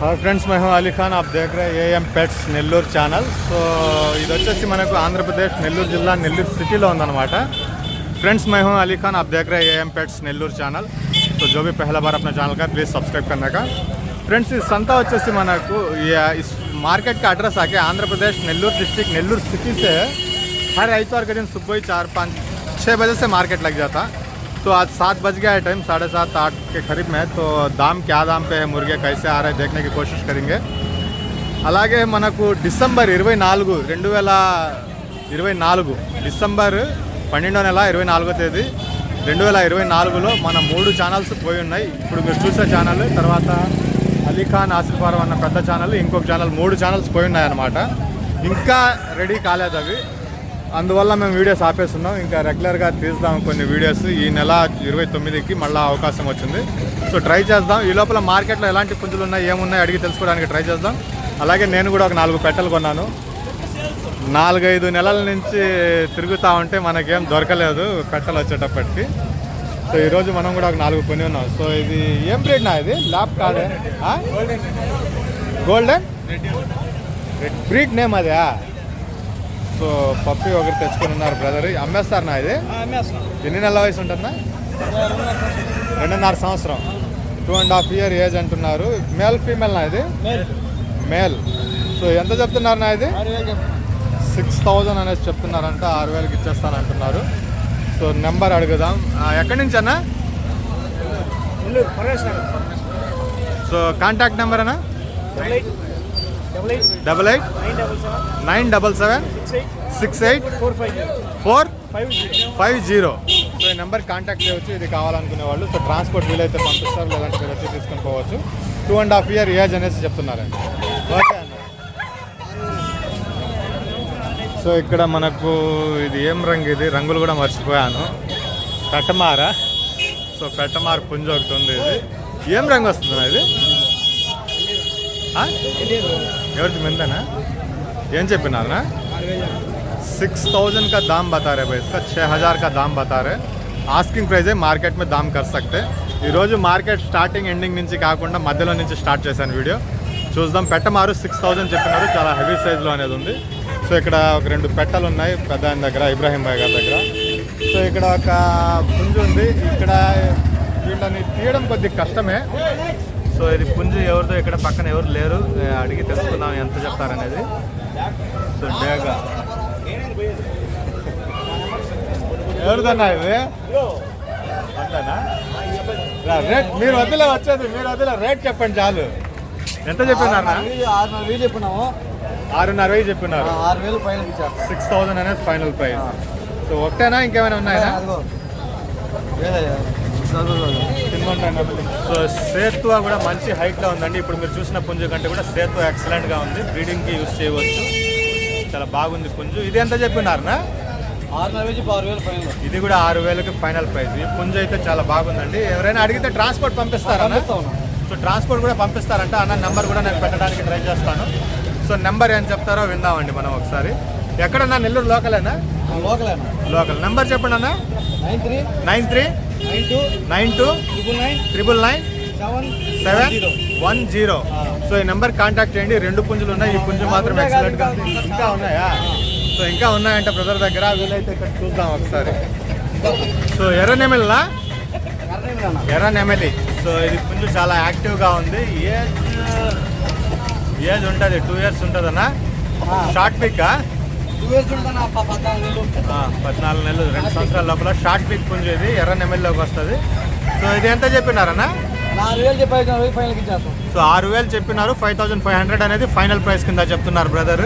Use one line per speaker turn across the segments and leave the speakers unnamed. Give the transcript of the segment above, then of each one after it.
Hi friends मैं हूं अली खान आप देख रहे हैं AM pets Nellore channel so ఇది వచ్చేసి మనకు ఆంధ్రప్రదేశ్ నెల్లూరు జిల్లా నెల్లూరు సిటీలో ఉందన్నమాట फ्रेंड्स मैं हूं अली खान आप देख रहे हैं एएम पेट्स నెల్లూరు ఛానల్ तो जो भी पहला बार अपना चैनल का प्लीज़ सब्सक्राइब करने का ఫ్రెండ్స్ ఈ సంత వచ్చేసి మనకు ये- इस मार्केट का एड्रेस आके आंध्र प्रदेश नेल्लूर डिस्ट्रिक्ट नेल्लूर सिटी से हर इतवार के दिन सुबह ही चार पाँच छः बजे से मार्केट लग जाता तो आज सात बज गया है टाइम साढ़े सात आठ के करीब में है तो दाम क्या दाम पे है मुर्गे कैसे आ रहे हैं देखने की कोशिश करेंगे అలాగే మనకు డిసెంబర్ ఇరవై నాలుగు రెండు వేల ఇరవై నాలుగు డిసెంబర్ పన్నెండో నెల ఇరవై నాలుగో తేదీ రెండు వేల ఇరవై నాలుగులో మన మూడు ఛానల్స్ పోయి ఉన్నాయి ఇప్పుడు మీరు చూసే ఛానల్ తర్వాత అలీఖాన్ ఆసిఫారం అన్న పెద్ద ఛానల్ ఇంకొక ఛానల్ మూడు ఛానల్స్ పోయి ఉన్నాయన్నమాట ఇంకా రెడీ కాలేదు అవి అందువల్ల మేము వీడియోస్ ఆపేస్తున్నాం. ఇంకా రెగ్యులర్గా తీద్దాం కొన్ని వీడియోస్. ఈ నెల ఇరవై తొమ్మిదికి మళ్ళీ అవకాశం వచ్చింది. సో ట్రై చేద్దాం. ఈ లోపల మార్కెట్లో ఎలాంటి పుంజులు ఉన్నాయి ఏమున్నాయి అడిగి తెలుసుకోవడానికి ట్రై చేద్దాం. అలాగే నేను కూడా ఒక నాలుగు పెట్టెలు కొన్నాను. నాలుగైదు నెలల నుంచి తిరుగుతూ ఉంటే మనకేం దొరకలేదు పెట్టెలు వచ్చేటప్పటికి. సో ఈరోజు మనం కూడా ఒక నాలుగు కొని ఉన్నాం. సో ఇది ఏం బ్రీడ్ నా ఇది? ల్యాప్ కాడే గోల్డెన్ బ్రీడ్ నేమ్ అదే. సో పప్పి ఒకటి తెచ్చుకొని ఉన్నారు బ్రదర్ అమ్మేస్తారు నా ఇది. ఎన్ని నెలల వయసు ఉంటుందా? రెండున్నర సంవత్సరం. Two and half year age అంటున్నారు. మేల్ ఫీమేల్ నా ఇది? మేల్ సో ఎంత చెప్తున్నారు నా ఇది? సిక్స్ థౌజండ్ అనేసి చెప్తున్నారంట. ఆరు వేలకి ఇచ్చేస్తాను అంటున్నారు సో నెంబర్ అడుగుదాం ఎక్కడి నుంచి అన్న? సో కాంటాక్ట్ నెంబర్ అన్న? Double eight. Nine double seven. Six eight. Four five zero. So ఈ నెంబర్ కాంటాక్ట్ చేయవచ్చు ఇది కావాలనుకునే వాళ్ళు. సో ట్రాన్స్పోర్ట్ వీలైతే పంపిస్తారు లేదంటే మీరు వచ్చి తీసుకొని పోవచ్చు. Two and half year age అనేసి చెప్తున్నారండి. ఓకే సో ఇక్కడ మనకు ఇది ఏం రంగు ఇది? రంగులు కూడా మర్చిపోయాను. పెట్టమార సో పెట్టమార పుంజ ఒకటి ఉంది ఇది. ఏం రంగు వస్తుంది ఇది? ఆ? ఎవరిది మెందనా ఏం చెప్పినారా सिक्स थाउजेंड का दाम बता रहे भाई इसका छः हज़ार का दाम बता रहे ఆస్కింగ్ ప్రైజే మార్కెట్ మీద దామ్ కర్ సక్తే ఈరోజు మార్కెట్ స్టార్టింగ్ ఎండింగ్ నుంచి కాకుండా మధ్యలో నుంచి స్టార్ట్ చేశాను వీడియో చూద్దాం పెట్టమారు సిక్స్ థౌజండ్ చెప్పినారు చాలా హెవీ సైజ్లో అనేది ఉంది సో ఇక్కడ ఒక రెండు పెట్టలు ఉన్నాయి పెద్ద ఆయన దగ్గర ఇబ్రాహీం భాయ్ గారి దగ్గర సో ఇక్కడ ఒక పుంజు ఉంది ఇక్కడ వీళ్ళని తీయడం కొద్దిగా కష్టమే సో ఇది పుంజు ఎవరిదో ఇక్కడ పక్కన ఎవరు లేరు. అడిగి తెలుసుకుందాం ఎంత చెప్తారనేది. సో డేగా. ఎవరిదన్నా ఇది రేట్ మీరు వదిలే వచ్చేది మీరు వదిలే రేట్ చెప్పండి చాలు. ఎంత చెప్పినారు
ఆరున్నర వేలు చెప్పినాము.
ఆరున్నర వెయ్యి చెప్పినారు.
ఆరు వేలు పైన ఇచ్చారు
సిక్స్ థౌసండ్ అనేది ఫైనల్ ప్రైస్. సో ఒకటేనా ఇంకేమైనా ఉన్నాయా. సో సేత్వ కూడా మంచి హైట్లో ఉందండి. ఇప్పుడు మీరు చూసిన పుంజు కంటే కూడా సేత్వ ఎక్సలెంట్గా ఉంది. బ్రీడింగ్కి యూస్ చేయవచ్చు. చాలా బాగుంది పుంజు. ఇది ఎంత చెప్పినారనా ఇది కూడా ఆరు వేలకి ఫైనల్ ప్రైస్ ఈ పుంజు అయితే చాలా బాగుందండి. ఎవరైనా అడిగితే ట్రాన్స్పోర్ట్ పంపిస్తారా. సో ట్రాన్స్పోర్ట్ కూడా పంపిస్తారంట. అన్న నెంబర్ కూడా నేను పెట్టడానికి ట్రై చేస్తాను. సో నెంబర్ ఏం చెప్తారో విందామండి మనం ఒకసారి. ఎక్కడన్నా నెల్లూరు లోకలేనా?
లోకలేనా?
లోకల్. నెంబర్ చెప్పండి అన్న nine three?
Nine three?
Nine two
triple
nine
seven
one zero. So ఈ నెంబర్ కాంటాక్ట్ చేయండి. రెండు పుంజులు ఉన్నాయి. ఈ పుంజు మాత్రం
ఎక్సలెంట్గా ఇంకా
ఉన్నాయా? సో ఇంకా ఉన్నాయంట బ్రదర్ దగ్గర. వీలైతే ఇక్కడ చూద్దాం ఒకసారి. సో ఎర్ర నెమిల్లా
కర్ణేమిరన్నా
ఎర్ర నెమలి సో ఇది పుంజు చాలా యాక్టివ్గా ఉంది. ఏజ్ ఏజ్ ఉంటుంది. టూ ఇయర్స్ ఉంటుందన్నా? షార్ట్ పిక్
పద్నాలుగు నెలలు
రెండు సంవత్సరాల లోపల షార్ట్ పిక్ పుంజు ఇది ఎర్ర నెమలిలోకి వస్తుంది. సో ఇది ఎంత చెప్పినారన్నా? సో ఆరు వేలు చెప్పినారు ఫైవ్ థౌసండ్ ఫైవ్ హండ్రెడ్ అనేది ఫైనల్ ప్రైస్ కింద చెప్తున్నారు బ్రదర్.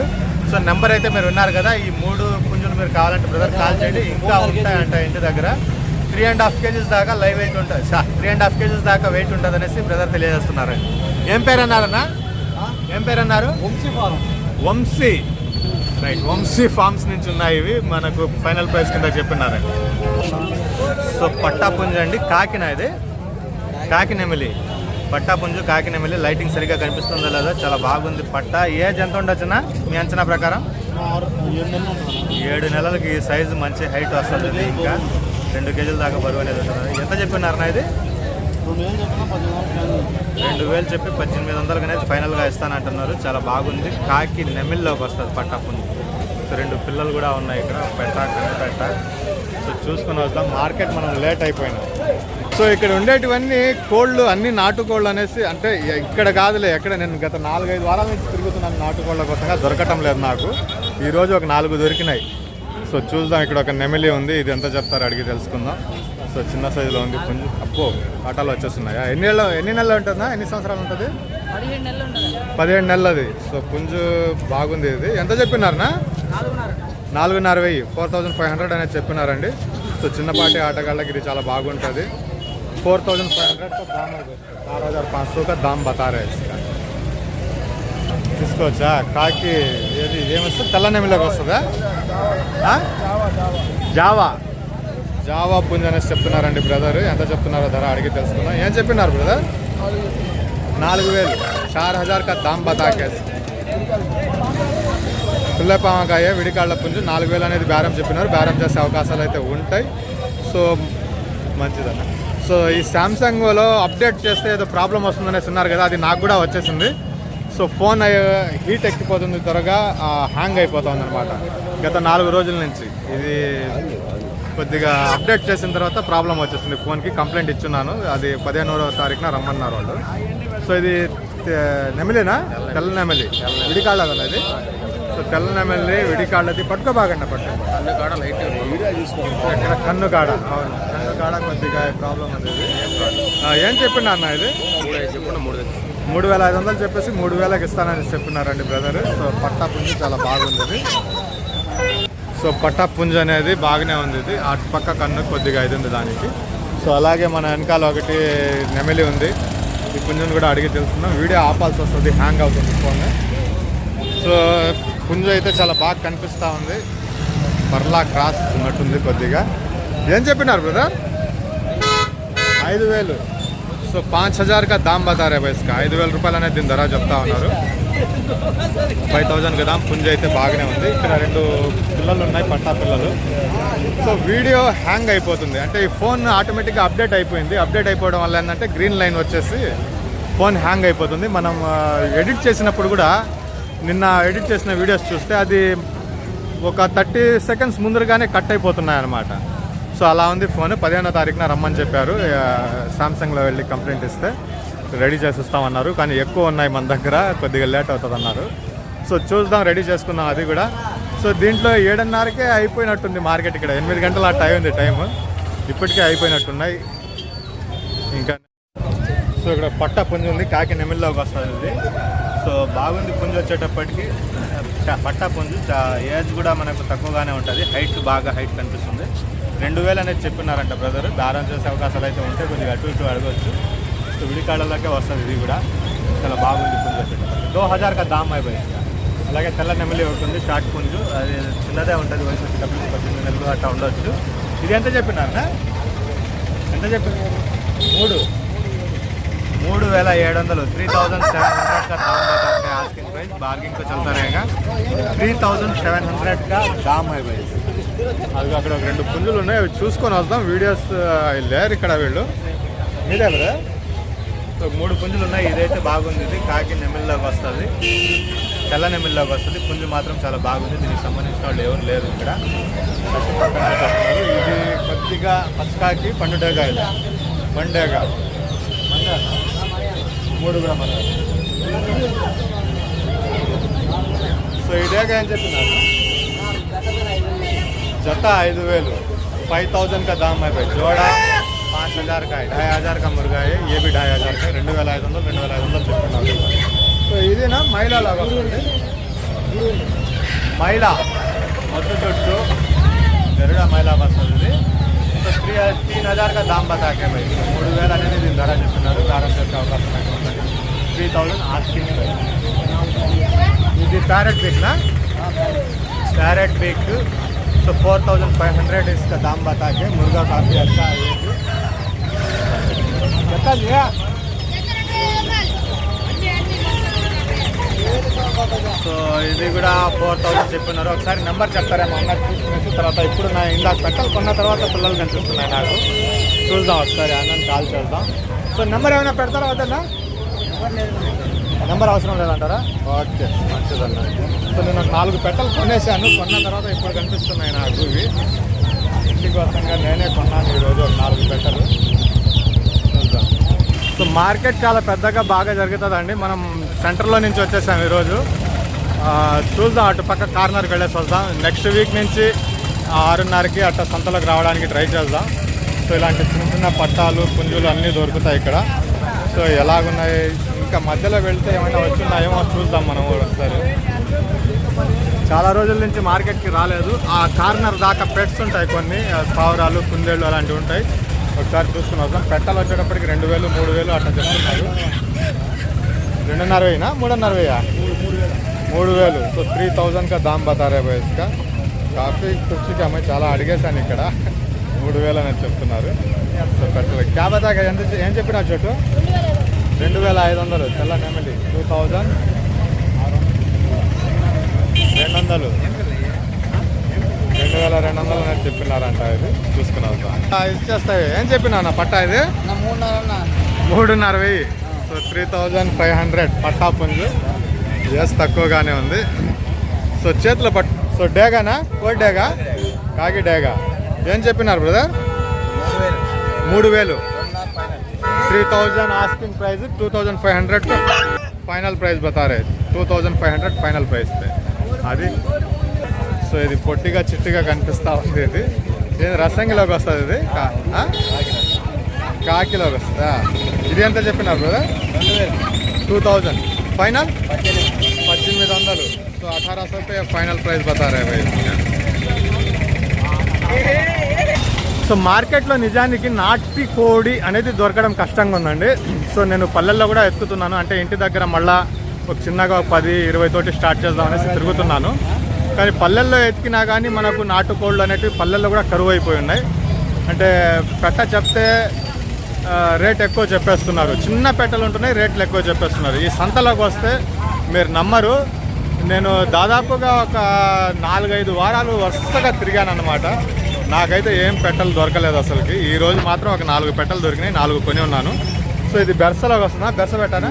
సో నెంబర్ అయితే మీరు ఉన్నారు కదా ఈ మూడు పుంజులు మీరు కావాలంటే బ్రదర్ కాల్ చేయండి. ఇంకా ఉంటాయంట ఇంటి దగ్గర. త్రీ అండ్ హాఫ్ కేజీస్ దాకా లైవ్ వెయిట్ ఉంటుంది. త్రీ అండ్ హాఫ్ కేజీస్ దాకా వెయిట్ ఉంటుంది అనేసి బ్రదర్ తెలియజేస్తున్నారు. ఏం పేరు అన్నారన్నా ఏం పేరు అన్నారు
Vamshi farm.
Vamshi. Right Vamshi farms నుంచి ఉన్నాయి ఇవి. మనకు ఫైనల్ ప్రైస్ కింద చెప్పినారు. సో పట్టా పుంజు అండి. కాకిన ఇది. కాకినెమిలి పట్టా పుంజు కాకినెమిలి లైటింగ్ సరిగ్గా కనిపిస్తుందో లేదో? చాలా బాగుంది పట్ట. ఏజ్ ఎంత ఉండొచ్చునా మీ అంచనా ప్రకారం?
ఏడు
నెలలకి ఈ సైజు మంచి హైట్ వస్తుంది ఇంకా. రెండు కేజీల దాకా బరువు అనేది ఉంటుంది. ఎంత చెప్పినారనా ఇది?
రెండు వేలు
చెప్పి పద్దెనిమిది వందలకి అనేది ఫైనల్గా ఇస్తానంటున్నారు. చాలా బాగుంది. కాకి నెమిల్లోకి వస్తుంది పట్టాపుంజు. రెండు పిల్లలు కూడా ఉన్నాయి ఇక్కడ. పెట్ట కన్ను పెట్ట. సో చూసుకుని వద్దాం. మార్కెట్ మనం లేట్ అయిపోయినాం. సో ఇక్కడ ఉండేటివన్నీ కోళ్ళు అన్ని నాటుకోళ్ళు అనేసి అంటే ఇక్కడ కాదులే ఎక్కడ నేను గత నాలుగైదు వారాల నుంచి తిరుగుతున్నాను నాటుకోళ్ళ కోసంగా. దొరకటం లేదు నాకు. ఈరోజు ఒక నాలుగు దొరికినాయి. సో చూద్దాం ఇక్కడ ఒక నెమిలి ఉంది. ఇది ఎంత చెప్తారు అడిగి తెలుసుకుందాం. సో చిన్న సైజులో ఉంది. పుంజు అబ్బో కాటాలు వచ్చేస్తున్నాయా? ఎన్ని నెలలు ఎన్ని నెలలు ఉంటుందా? ఎన్ని సంవత్సరాలు ఉంటుంది?
పదిహేడు
నెలలది. సో పుంజు బాగుంది ఇది. ఎంత చెప్పినారనా?
నాలుగున్నర
నాలుగున్నర వెయ్యి ఫోర్ థౌజండ్ ఫైవ్ హండ్రెడ్ అనేది చెప్పినారండి సో చిన్నపాటి ఆటగాళ్ళకి ఇది చాలా బాగుంటుంది फोर थाउजेंड फाइव हंड्रेड का दाम है चार हज़ार पाँच सौ का दाम बता रहे हैं इसका తీసుకోవచ్చా కాకి ఏది ఏమొస్తుంది తెల్ల నెమిలోకి వస్తుందా ఆ? జావా జావా పుంజ్ అనేసి చెప్తున్నారండి బ్రదర్ ఎంత చెప్తున్నారో ధర అడిగి తెలుసుకుందాం ఏం చెప్పినారు బ్రదర్ నాలుగు వేలు చార్ హజార్ కా దామ్ బతాకే పిల్లపామకాయ విడికాళ్ళ పుంజు నాలుగు వేలు అనేది బేరం చెప్పినారు. బేరం చేసే అవకాశాలు అయితే ఉంటాయి. సో మంచిదన్న. సో ఈ శాంసంగ్లో అప్డేట్ చేస్తే ఏదో ప్రాబ్లం వస్తుందనేసి ఉన్నారు కదా అది నాకు కూడా వచ్చేసింది. సో ఫోన్ హీట్ ఎక్కిపోతుంది త్వరగా హ్యాంగ్ అయిపోతుంది అనమాట గత నాలుగు రోజుల నుంచి. ఇది కొద్దిగా అప్డేట్ చేసిన తర్వాత ప్రాబ్లం వచ్చేసింది. ఫోన్కి కంప్లైంట్ ఇచ్చున్నాను. అది పదిహేనవ తారీఖున రమ్మన్నారు వాళ్ళు. సో ఇది తె- నెమిలినా? తెల్ల నెమిలి. విడికాళ్ళ కదా ఇది సో తెల్ల నెమిలి విడికాళ్ళది పట్టుకోబాగండి పట్టుకో ఇక్కడ కన్ను కాడ అవును. కన్ను కాడ కొద్దిగా ప్రాబ్లం ఆ, ఏం చెప్పిండు అన్న ఇది? మూడు వేల ఐదు వందలు చెప్పేసి మూడు వేలకు ఇస్తానని చెప్పినారండి బ్రదర్. సో పట్టా పుంజు చాలా బాగుంది ఇది. సో పట్టా పుంజు అనేది బాగానే ఉంది ఇది. అటు పక్క కన్ను కొద్దిగా ఇది ఉంది దానికి. సో అలాగే మన వెనకాల ఒకటి నెమిలి ఉంది. ఈ పుంజుని కూడా అడిగి తెలుసుకుందాం. వీడియో ఆపాల్సి వస్తుంది హ్యాంగ్ అవుతుంది ఫోన్. సో పుంజు అయితే చాలా బాగా కనిపిస్తూ ఉంది. పర్లా క్రాస్ ఉన్నట్టుంది కొద్దిగా. ఏం చెప్పినారు బ్రదర్ ఐదు వేలు. సో పాంచ్ హజార్ కా దామ్ బతారే భాయ్ ఐదు వేల రూపాయలు అనేది దీని ధర చెప్తా ఉన్నారు. ఫైవ్ థౌజండ్ కదా పుంజ అయితే బాగానే ఉంది. ఇక్కడ రెండు పిల్లలు ఉన్నాయి పట్టా పిల్లలు. సో వీడియో హ్యాంగ్ అయిపోతుంది. అంటే ఈ ఫోన్ ఆటోమేటిక్గా అప్డేట్ అయిపోయింది. అప్డేట్ అయిపోవడం వల్ల ఏంటంటే గ్రీన్ లైన్ వచ్చేసి ఫోన్ హ్యాంగ్ అయిపోతుంది. మనం ఎడిట్ చేసినప్పుడు కూడా నిన్న ఎడిట్ చేసిన వీడియోస్ చూస్తే అది ఒక థర్టీ సెకండ్స్ ముందరగానే కట్ అయిపోతున్నాయి అనమాట సో అలా ఉంది ఫోన్. పదిహేనో తారీఖున రమ్మని చెప్పారు. సామ్సంగ్లో వెళ్ళి కంప్లైంట్ ఇస్తే రెడీ చేసిస్తామన్నారు. కానీ ఎక్కువ ఉన్నాయి మన దగ్గర. కొద్దిగా లేట్ అవుతుంది అన్నారు సో చూద్దాం రెడీ చేసుకుందాం అది కూడా. సో దీంట్లో ఏడున్నరకే అయిపోయినట్టుంది మార్కెట్ ఇక్కడ. ఎనిమిది గంటల టైం ఉంది టైం ఇప్పటికే అయిపోయినట్టున్నాయి. ఇంకా సో ఇక్కడ పట్ట పుంజు ఉంది కాకి నెమిల్లోకి వస్తుంది. ఇది సో బాగుంది పుంజు వచ్చేటప్పటికి. పట్టా పుంజు. ఏజ్ కూడా మనకు తక్కువగానే ఉంటుంది. హైట్ బాగా హైట్ కనిపిస్తుంది. రెండు వేలు అనేది చెప్పినారంట బ్రదర్ దారం చేసే అవకాశాలు అయితే ఉంటే కొద్దిగా అటు ఇటు అడగవచ్చు సో విడికాళ్ళలోకే వస్తుంది ఇది కూడా. చాలా బాగుంది పుంజు వచ్చేటప్పటికి. దో హజార్ కా దామ్ అయిపోయింది. అలాగే తెల్ల నెమలి ఉంటుంది షార్ట్ పుంజు. అది చిన్నదే ఉంటుంది వయసు వచ్చేటప్పటికి పద్దెనిమిది నెలలు అట్లా ఉండొచ్చు. ఇది ఎంత చెప్పినారా? ఎంత చెప్పినారు మూడు. మూడు వేల ఏడు వందలు త్రీ థౌజండ్ సెవెన్ हंड्रेड का दाम बताते हैं आस्किंग प्राइस बार्गिंग को चलता रहेगा త్రీ థౌజండ్ సెవెన్ హండ్రెడ్ కా దామ్ హై భాయ్ అది అక్కడ ఒక రెండు పుంజులు ఉన్నాయి అవి చూసుకొని వద్దాం వీడియోస్ లేరు ఇక్కడ వీళ్ళు మీరే కదా సో మూడు పుంజులు ఉన్నాయి ఇదైతే బాగుంది ఇది కాకి నెమిల్లోకి వస్తుంది తెల్ల నెమిల్లోకి వస్తుంది పుంజు మాత్రం చాలా బాగుంది దీనికి సంబంధించిన వాళ్ళు ఎవరు లేరు ఇక్కడ ఫస్ట్ పక్కన పెట్టేస్తున్నారు. ఇది కొద్దిగా పచ్చకాకి పండుటేగా ఇది మండేగా మండే మూడు కూడా మన సో ఇదేగా ఏం చెప్పినారు जता ఐదు వేలు फाइव थाउजेंड का दाम है भाई जोड़ा पाँच हज़ार का है ढाई हज़ार का मुर्गा है ये भी ढाई हज़ार का है రెండు వేల ఐదు వందలు రెండు వేల ఐదు వందలు చెప్తున్నారు సో ఇదేనా మైలా లాగా వస్తుంది మైలా మొత్తం చుట్టూ గరుడ మైలా వస్తుంది ఇది సో త్రీ తీన్ హజార్ కా దామ్ బతాకే భాయ్ మూడు వేలు అనేది దీని ధర చెప్తున్నారు దారం చేసే అవకాశం అయితే ఉంటుంది త్రీ థౌజండ్ ఆస్కింగ్ ఇది ప్యారెట్ బీక్నా पैरेट बिग तो फोर थाउजेंड फाइव हंड्रेड इसका दाम बता के मुर्गा काफ़ी अच्छा है ये भी। సో ఇది కూడా ఫోర్ థౌసండ్ చెప్పినారు. ఒకసారి నెంబర్ చెప్తారేమో అన్నారు చూసుకునేసి తర్వాత ఇప్పుడు నా ఇందాక పెట్టాలి. కొన్న తర్వాత పిల్లలు కనిపిస్తున్నాయి నాకు. చూద్దాం ఒకసారి అన్నని కాల్ చేద్దాం. సో నెంబర్ ఏమైనా పెడతారా వద్దన్నా? నెంబర్ అవసరం లేదంటారా? ఓకే మంచిదన్న. సో నేను నాలుగు పెట్టలు కొనేసాను. కొన్న తర్వాత ఇప్పుడు కనిపిస్తున్నాయి నాకు ఇవి. ఇంటికోసంగా నేనే కొన్నాను ఈరోజు ఒక నాలుగు పెట్టలు. చూద్దాం. సో మార్కెట్ చాలా పెద్దగా బాగా జరుగుతుందండి. మనం సెంటర్లో నుంచి వచ్చేసాం ఈరోజు. చూద్దాం అటు పక్క కార్నర్కి వెళ్ళేసి వద్దాం. నెక్స్ట్ వీక్ నుంచి ఆరున్నరకి అట్లా సంతలోకి రావడానికి ట్రై చేద్దాం. సో ఇలాంటి చిన్న చిన్న పట్టాలు పుంజులు అన్నీ దొరుకుతాయి ఇక్కడ. సో ఎలాగున్నాయి? ఇంకా మధ్యలో వెళ్తే ఏమైనా వచ్చిందాయేమో చూద్దాం మనం కూడా ఒకసారి. చాలా రోజుల నుంచి మార్కెట్కి రాలేదు. ఆ కార్నర్ దాకా పెట్స్ ఉంటాయి కొన్ని. ఆ పావురాలు కుందేళ్ళు అలాంటివి ఉంటాయి. ఒకసారి చూసుకుని వద్దాం. పెట్టలు వచ్చేటప్పటికి రెండు వేలు మూడు వేలు అట్లా చెప్తున్నారు. రెండున్నర వెయ్యినా మూడున్నర వెయ్యా మూడు వేలు సో త్రీ థౌజండ్ కా దామ్ బతారే వయసుగా కాఫీ కుర్చీకి అమ్మాయి చాలా అడిగేశాను ఇక్కడ. మూడు వేలు అని చెప్తున్నారు. సో పెట్టలు. క్యా బతాగా ఎంత ఏం చెప్పినా చోటు రెండు వేల ఐదు వందలు తెల్ల నెమలి. టూ థౌజండ్ రెండు వందలు రెండు వేల రెండు వందలు అని చెప్పినారంట ఇది. చూసుకుని వద్దాం ఇచ్చేస్తాయి. ఏం చెప్పినా పట్టా ఇది?
మూడున్నర
వెయ్యి. So three thousand five hundred పట్టా పుంజు ఎస్ తక్కువగానే ఉంది. సో చేతుల పట్ సో డేగానా? కోడి డేగా? కాకి డేగా? ఏం చెప్పినారు బ్రదర్? మూడు వేలు. Three thousand asking price two thousand five hundred final price బతారే. Two thousand five hundred final price అది. సో ఇది పొట్టిగా చిట్టిగా కనిపిస్తూ ఉంది ఇది. ఇది రసంగిలోకి వస్తుంది ఇది? కాకిలో వస్తుందా ఇది ఎంత చెప్పినారు బ్రదర్ టూ థౌజండ్ ఫైనల్ పద్దెనిమిది వందలు. సో అఠారా సో ఫైనల్ ప్రైస్ బతా సో మార్కెట్లో నిజానికి నాటి కోడి అనేది దొరకడం కష్టంగా ఉందండి. సో నేను పల్లెల్లో కూడా ఎత్తుతున్నాను. అంటే ఇంటి దగ్గర మళ్ళా ఒక చిన్నగా ఒక పది ఇరవై తోటి స్టార్ట్ చేద్దాం అనేసి తిరుగుతున్నాను. కానీ పల్లెల్లో ఎత్తికినా కానీ మనకు నాటుకోళ్ళు అనేటివి పల్లెల్లో కూడా కరువు అయిపోయి ఉన్నాయి. అంటే పెట్ట చెప్తే రేట్ ఎక్కువ చెప్పేస్తున్నారు. చిన్న పెట్టెలు ఉంటున్నాయి రేట్లు ఎక్కువ చెప్పేస్తున్నారు. ఈ సంతలోకి వస్తే మీరు నమ్మరు. నేను దాదాపుగా ఒక నాలుగైదు వారాలు వరుసగా తిరిగాను అనమాట నాకైతే ఏం పెట్టెలు దొరకలేదు అసలుకి. ఈ రోజు మాత్రం ఒక నాలుగు పెట్టెలు దొరికినాయి నాలుగు కొని ఉన్నాను. సో ఇది బెర్సలోకి వస్తుందా? బెర్స పెట్టానా?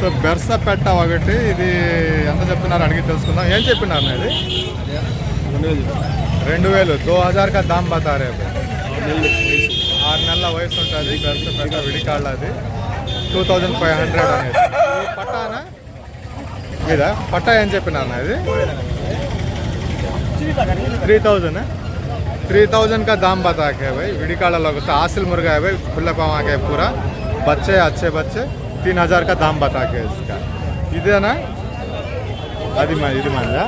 సో బెర్స పెట్ట ఒకటి ఇది ఎంత చెప్తున్నారు అడిగి తెలుసుకుందాం. ఏం చెప్పినారు ఇది రెండు వేలు. దో హజార్ కా దామ్ బతారే ఆరు నెలల వయసు ఉంటుంది బెర్స పెట్ట విడికాళ్ళ అది టూ థౌజండ్ ఫైవ్ హండ్రెడ్ అనేది ఈ పట్టానా ఇదా పట్టా ఏం చెప్పినారు ఇది थ्री थाउजेंड है थ्री थाउजेंड का दाम बता के भाई विडी काला लोग तो हासिल मुर्गा है भाई खुला पावा के पूरा बच्चे अच्छे बच्चे तीन हजार का दाम बता के इसका ఇదేనా అది మా ఇది మందా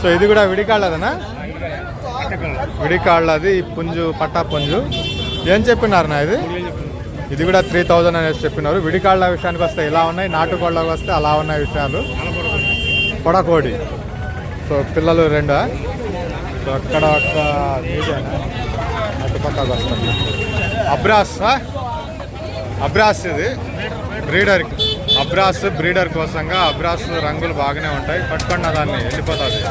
సో ఇది కూడా విడికాళ్ళదనా విడికాళ్ళది ఈ పుంజు పట్టా పుంజు ఏం చెప్పినారు నా ఇది? ఇది కూడా త్రీ థౌజండ్ అనేసి చెప్పినారు. విడికాళ్ళ విషయానికి వస్తే ఇలా ఉన్నాయి నాటుకోళ్ళకి వస్తే అలా ఉన్నాయి విషయాలు. పొడకోడి. సో పిల్లలు రెండా? సో అక్కడ ఒక మీదేనా వస్తుంది. అబ్రాస్ అబ్రాస్ ఇది. బ్రీడర్ అబ్రాస్ బ్రీడర్ కోసంగా అబ్రాస్ రంగులు బాగానే ఉంటాయి. పట్టుకున్న దాన్ని వెళ్ళిపోతుంది.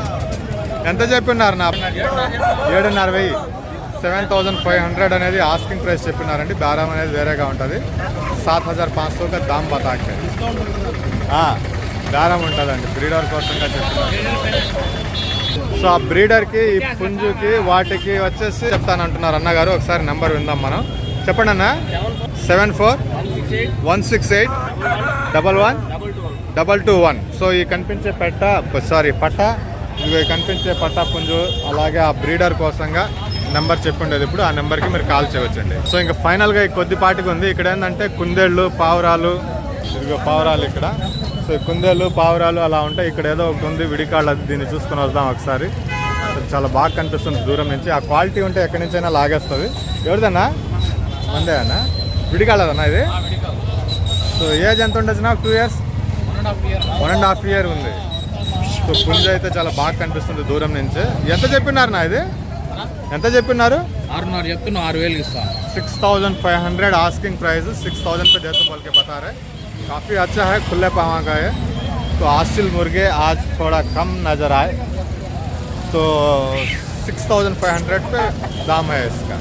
ఎంత చెప్పినారు నా? ఏడున్నర వెయ్యి. సెవెన్ థౌజండ్ ఫైవ్ హండ్రెడ్ అనేది ఆస్కింగ్ ప్రైస్ చెప్పినారండి. దారం అనేది వేరేగా ఉంటుంది. సాత్ హజార్ పాంచ్ సో का दाम बता దారం ఉంటుందండి. బ్రీడర్ కోసంగా చెప్తున్నారు సో ఆ బ్రీడర్కి ఈ పుంజుకి వాటికి వచ్చేసి చెప్తాను అంటున్నారు అన్నగారు. ఒకసారి నెంబర్ విందాం మనం. చెప్పండి అన్న. Seven four one six eight double one double two one. So ఈ కనిపించే పెట్ట సారీ పట్ట ఇవి కనిపించే పట్ట పుంజు అలాగే ఆ బ్రీడర్ కోసంగా నెంబర్ చెప్పిండేది ఇప్పుడు ఆ నెంబర్కి మీరు కాల్ చేయవచ్చండి. సో ఇంకా ఫైనల్గా కొద్దిపాటికి ఉంది. ఇక్కడ ఏంటంటే కుందేళ్ళు పావురాలు ఇదిగో పావురాలు ఇక్కడ. సో కుందేళ్ళు పావురాలు అలా ఉంటాయి ఇక్కడ ఏదో ఒకటి ఉంది విడికాళ్ళు అది దీన్ని చూసుకొని వద్దాం ఒకసారి. చాలా బాగా కనిపిస్తుంది దూరం నుంచి. ఆ క్వాలిటీ ఉంటే ఎక్కడి నుంచైనా లాగేస్తుంది. ఎవరిదన్నా? అందే అన్న విడికాళ్ళదన్నా ఇది? సో ఏజ్ ఎంత ఉండొచ్చు నాకు two years? One and half year ఉంది. సో పుంజ అయితే చాలా బాగా కనిపిస్తుంది దూరం నుంచి. ఎంత చెప్పినారు నా ఇది? ఎంత చెప్పినారు
ఆరున్నర చెప్తున్నా ఆరు వేలు ఇస్తా
six thousand five hundred asking price six thousand पे देते बोल के बता रहे काफ़ी अच्छा है खुले पावा का है तो हासिल मुर्गे आज थोड़ा कम नज़र आए तो सिक्स थाउजेंड फाइव हंड्रेड पे दाम है इसका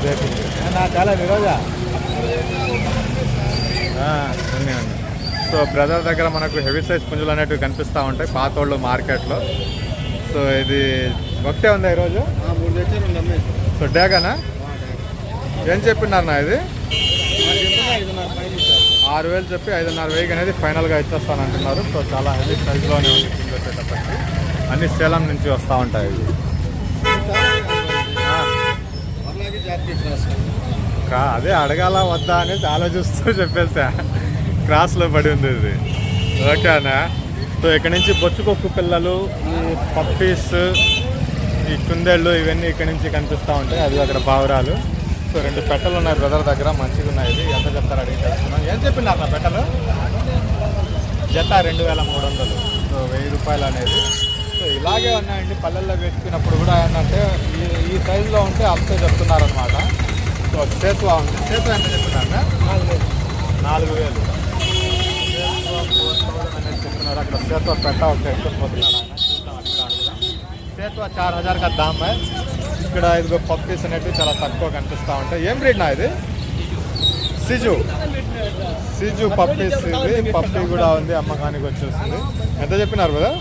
देखेंगे ना చాలా నిరోజా ఉంది ఉంది సో బ్రదర్ దగ్గర మనకు హెవీ సైజ్ పుంజులు అనేటివి కనిపిస్తూ ఉంటాయి పాతోళ్ళు మార్కెట్లో సో ఇది ఒకటే ఉందా ఈరోజు? సో డేగానా ఏం చెప్పినారన్నా ఇది? ఆరు వేలు చెప్పి ఐదున్నర వెయ్యి అనేది ఫైనల్గా ఇచ్చేస్తాను అంటున్నారు. సో చాలా హెవీ సైజులోనే ఉంది కింద వచ్చేటప్పటికి అన్ని సేలం నుంచి వస్తూ ఉంటాయి ఇవి. అదే అడగాల వద్దా అనేది ఆలోచిస్తూ చెప్పేసా. క్రాస్లో పడి ఉంది ఇది. ఓకేనా? సో ఇక్కడ నుంచి బొచ్చుకొక్కు పిల్లలు ఈ పప్పీస్ ఈ కుందేళ్ళు ఇవన్నీ ఇక్కడ నుంచి కనిపిస్తూ ఉంటాయి. అది అక్కడ పావురాలు సో రెండు పెట్టలు ఉన్నాయి బ్రదర్ దగ్గర మంచిగా ఉన్నాయి ఇది. ఎంత చెప్తారు అడిగి తెలుసుకున్నాం ఏం చెప్పిండారు నా పెట్టలు? జత రెండు వేల మూడు వందలు. సో వెయ్యి రూపాయలు అనేది. సో ఇలాగే ఉన్నాయండి. పల్లెల్లో పెట్టుకున్నప్పుడు కూడా ఏంటంటే ఈ ఈ సైజులో ఉంటే అంతే చెప్తున్నారనమాట సో చేతువా ఉంది. సేతువా ఎంత చెప్తున్నారు? నాలుగు వేలు నాలుగు వేలు. ఎక్కడ పోతున్నారు ఆయన చూద్దాం అక్కడ అడుగుదాం సేతువా చార్ హజార్ కా దామ్ ఇక్కడ ఇదిగో పప్పీస్ అనేవి చాలా తక్కువ కనిపిస్తూ ఉంటాయి ఏం బ్రీడ్ నా ఇది సిజు సిజు పప్పీస్ ఇది పప్పీ కూడా ఉంది అమ్మకానికి వచ్చేస్తుంది ఎంత చెప్పినారు కదా?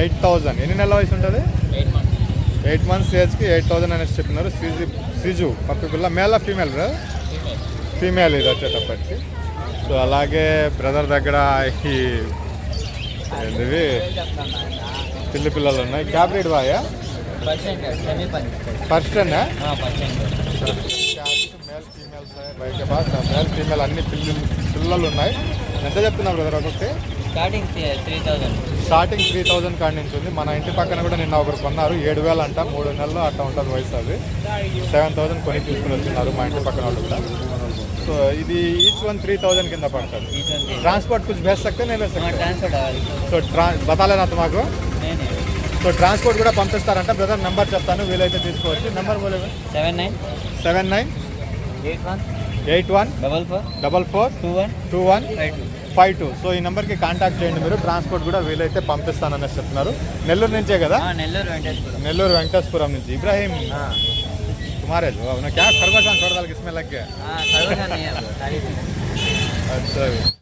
ఎయిట్
థౌజండ్ ఎన్ని నెలల వయసు ఉంటుంది?
ఎయిట్ మంత్స్
ఏజ్కి ఎయిట్ థౌజండ్ అనేసి చెప్పినారు. సిజు సిజు పప్పి పిల్ల మేల్ ఫీమేల్. ఫీమేల్ ఇది వచ్చేటప్పటికి. సో అలాగే బ్రదర్ దగ్గర ఈ ఏంటివి పిల్లి పిల్లలు ఉన్నాయి. క్యాబ్రిడ్ బాయా? పర్సన్
పర్సెంట్
మేల్ ఫీమేల్స్ బయట బాగా మేల్ ఫీమేల్ అన్ని పిల్లలు పిల్లలు ఉన్నాయి ఎంత చెప్తున్నారు బ్రదర్ ఒక్కొక్కటి
starting three thousand
starting three thousand కాడి నుంచి ఉంది. మన ఇంటి పక్కన కూడా నిన్న ఒకరు కొన్నారు. ఏడు వేలు అంట మూడు నెలలు అట్లా ఉంటుంది వయసు అది. సెవెన్ థౌజండ్ కొని తీసుకుని వచ్చినారు మా ఇంటి పక్కన వాళ్ళు కూడా. సో ఇది ఈచ్ వన్ త్రీ థౌజండ్ కింద పడుతుంది ट्रांसपोर्ट कुछ भेज सकते नहीं भेज सकते
ట్రాన్స్ఫర్ అవ్వాలి
సో ట్రా బతాలేనా మాకు
నేనే
సో ట్రాన్స్పోర్ట్ కూడా పంపిస్తారంట బ్రదర్ నెంబర్ చెప్తాను వీలైతే తీసుకోవచ్చు నెంబర్ బోలే
seven nine
seven nine
eight one
eight one
double four
double four
two one
two one
five two
five two so ఈ నెంబర్కి కాంటాక్ట్ చేయండి మీరు ట్రాన్స్పోర్ట్ కూడా వీలైతే పంపిస్తాననేసి చెప్తున్నారు నెల్లూరు నుంచే కదా
నెల్లూరు వెంకటేశ్వరం
నెల్లూరు వెంకటేశ్వరం నుంచి ఇబ్రాహిం तुम्हारे जो क्या खरगोश छोड़ दाल किसमें लग गया? अच्छा।